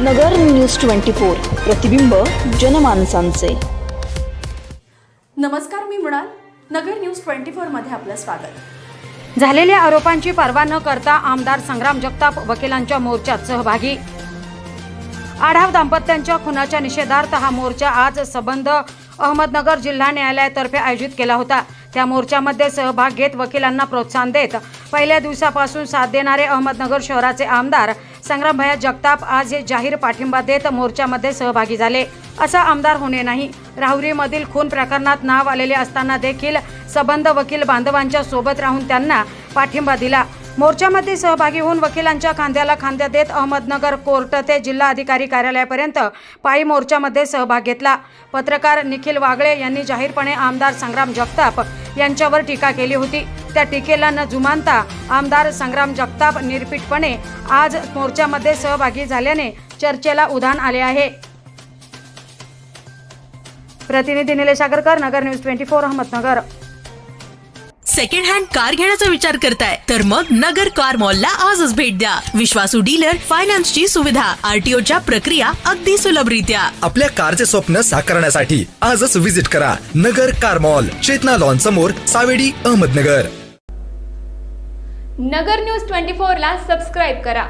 नगर news twenty four प्रतिबिंब जनमानसांचे. नमस्कार मी मृणाल. नगर न्यूज ट्वेंटी फोरमध्ये आपलं स्वागत. झालेल्या आरोपांची पर्वा न करता आमदार संग्राम जगताप वकिलांच्या मोर्चात सहभागी. आढाव दाम्पत्यांच्या खुनाच्या निषेधार्थ हा मोर्चा आज सबंध अहमदनगर जिल्हा न्यायालयातर्फे आयोजित केला होता. त्या मोर्चामध्ये सहभाग घेत वकिलांना प्रोत्साहन देत पहिल्या दिवसापासून साथ देणारे अहमदनगर शहराचे आमदार संग्रामभया जगताप आज हे जाहीर पाठिंबा देत मोर्चामध्ये सहभागी झाले. असा आमदार होणे नाही. राहुरीमधील खून प्रकरणात नाव आलेले असताना देखील सबंध वकील बांधवांच्या सोबत राहून त्यांना पाठिंबा दिला. मोर्चामध्ये सहभागी होऊन वकिलांच्या खांद्याला खांद्या देत अहमदनगर कोर्ट ते जिल्हा अधिकारी कार्यालयापर्यंत पायी मोर्चामध्ये सहभाग घेतला. पत्रकार निखिल वागळे यांनी जाहीरपणे आमदार संग्राम जगताप यांच्यावर टीका केली होती. त्या टीकेला न जुमानता आमदार संग्राम जगताप निर्भीडपणे आज मोर्चामध्ये सहभागी झाल्याने चर्चेला उधाण आले आहे. प्रतिनिधी Nilesh Agarkar Nagar news twenty four Ahmednagar. Second hand car घेण्याचा विचार करताय. तर मग नगर कार मॉलला आजच भेट द्या. विश्वासू डीलर फायनान्सची सुविधा आरटीओ च्या प्रक्रिया अगदी सुलभरित्या. आपल्या कारचे स्वप्न साकारण्यासाठी आजच विजिट करा Nagar car mall Chetana lawn समोर सावेडी अहमदनगर. नगर न्यूज ट्वेंटी फोरला सबस्क्राईब करा.